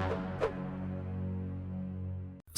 Thank you.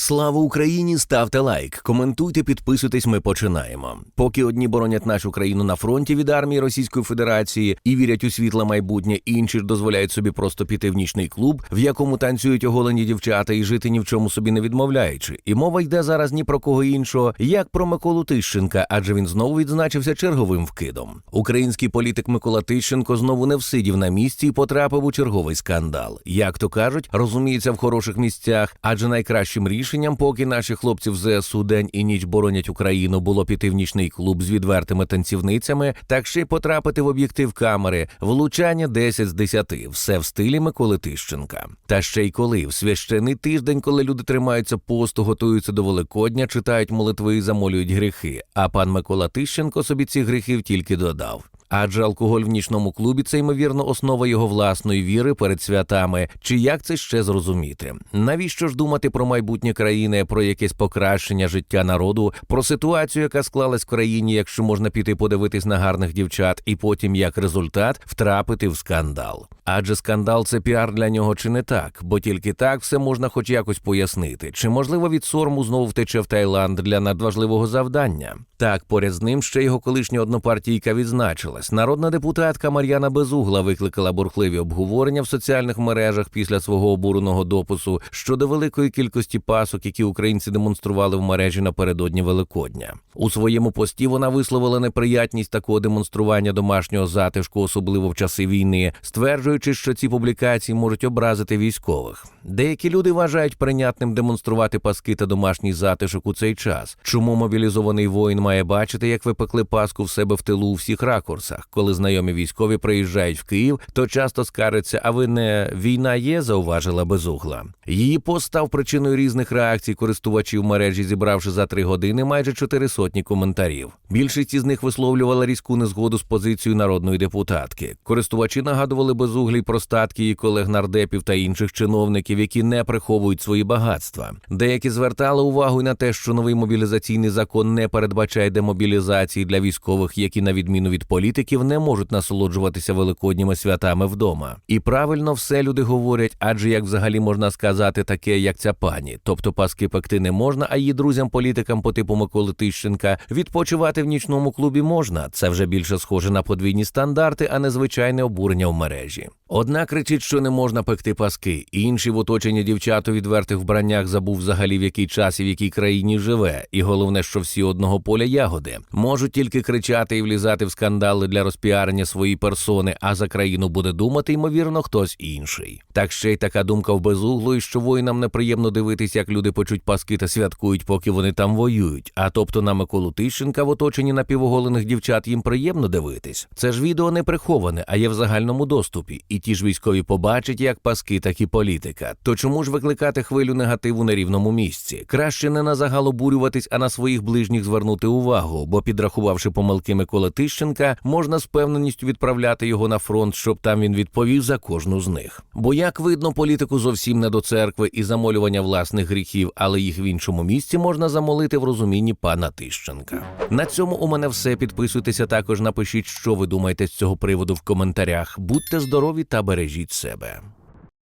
Слава Україні! Ставте лайк, коментуйте, підписуйтесь. Ми починаємо. Поки одні боронять нашу країну на фронті від армії Російської Федерації і вірять у світле майбутнє, інші ж дозволяють собі просто піти в нічний клуб, в якому танцюють оголені дівчата і жити ні в чому собі не відмовляючи. І мова йде зараз ні про кого іншого, як про Миколу Тищенка, адже він знову відзначився черговим вкидом. Український політик Микола Тищенко знову не всидів на місці і потрапив у черговий скандал. Як то кажуть, розуміється в хороших місцях, адже найкращим рішенням, поки наші хлопці в ЗСУ день і ніч боронять Україну, було піти в нічний клуб з відвертими танцівницями, так ще й потрапити в об'єктив камери, влучання 10 з 10, все в стилі Миколи Тищенка. Та ще й коли в священий тиждень, коли люди тримаються посту, готуються до Великодня, читають молитви і замолюють гріхи. А пан Микола Тищенко собі цих гріхів тільки додав. Адже алкоголь в нічному клубі це ймовірно основа його власної віри перед святами. Чи як це ще зрозуміти? Навіщо ж думати про майбутнє країни, про якесь покращення життя народу, про ситуацію, яка склалась в країні, якщо можна піти подивитись на гарних дівчат, і потім як результат втрапити в скандал? Адже скандал це піар для нього чи не так, бо тільки так все можна хоч якось пояснити. Чи можливо від сорму знову втече в Таїланд для надважливого завдання? Так, поряд з ним ще його колишня однопартійка відзначилась. Народна депутатка Мар'яна Безугла викликала бурхливі обговорення в соціальних мережах після свого обуреного допису щодо великої кількості пасок, які українці демонстрували в мережі напередодні Великодня. У своєму пості вона висловила неприятність такого демонстрування домашнього затишку, особливо в часи війни, стверджуючи, що ці публікації можуть образити військових. Деякі люди вважають прийнятним демонструвати паски та домашній затишок у цей час. Чому мобілізований воїн має бачити, як ви пекли паску в себе в тилу у всіх ракурсах? Коли знайомі військові приїжджають в Київ, то часто скариться, а ви не війна є, зауважила безугла. Її пост став причиною різних реакцій користувачів мережі, зібравши за три години майже чотири сотні коментарів. Більшість із них висловлювала різку незгоду з позицією народної депутатки. Користувачі нагадували безуглій про статки її колег нардепів та інших чиновників, які не приховують свої багатства. Деякі звертали увагу й на те, що новий мобілізаційний закон не передбачає демобілізації для військових, які на відміну від політиків не можуть насолоджуватися великодніми святами вдома. І правильно все люди говорять, адже як взагалі можна сказати таке, як ця пані, тобто паски пекти не можна, а її друзям-політикам по типу Миколи Тищенка відпочивати в нічному клубі можна. Це вже більше схоже на подвійні стандарти, а не звичайне обурення в мережі. Одна кричить, що не можна пекти паски, інші в оточенні дівчат у відвертих вбраннях забув взагалі в який час і в якій країні живе. І головне, що всі одного поля ягоди можуть тільки кричати і влізати в скандали для розпіарення своєї персони, а за країну буде думати, ймовірно, хтось інший. Так ще й така думка в безуглої, що воїнам неприємно дивитись, як люди печуть паски та святкують, поки вони там воюють. А тобто на Миколу Тищенка в оточенні напівоголених дівчат їм приємно дивитись. Це ж відео не приховане, а є в загальному доступі. І ті ж військові побачать як паски, так і політика. То чому ж викликати хвилю негативу на рівному місці? Краще не на загал обурюватись, а на своїх ближніх звернути увагу, бо підрахувавши помилки Миколи Тищенка, можна з певненістю відправляти його на фронт, щоб там він відповів за кожну з них. Бо як видно, політику зовсім не до церкви і замолювання власних гріхів, але їх в іншому місці можна замолити в розумінні пана Тищенка. На цьому у мене все. Підписуйтеся також, напишіть, що ви думаєте з цього приводу в коментарях. Будьте здорові та бережіть себе.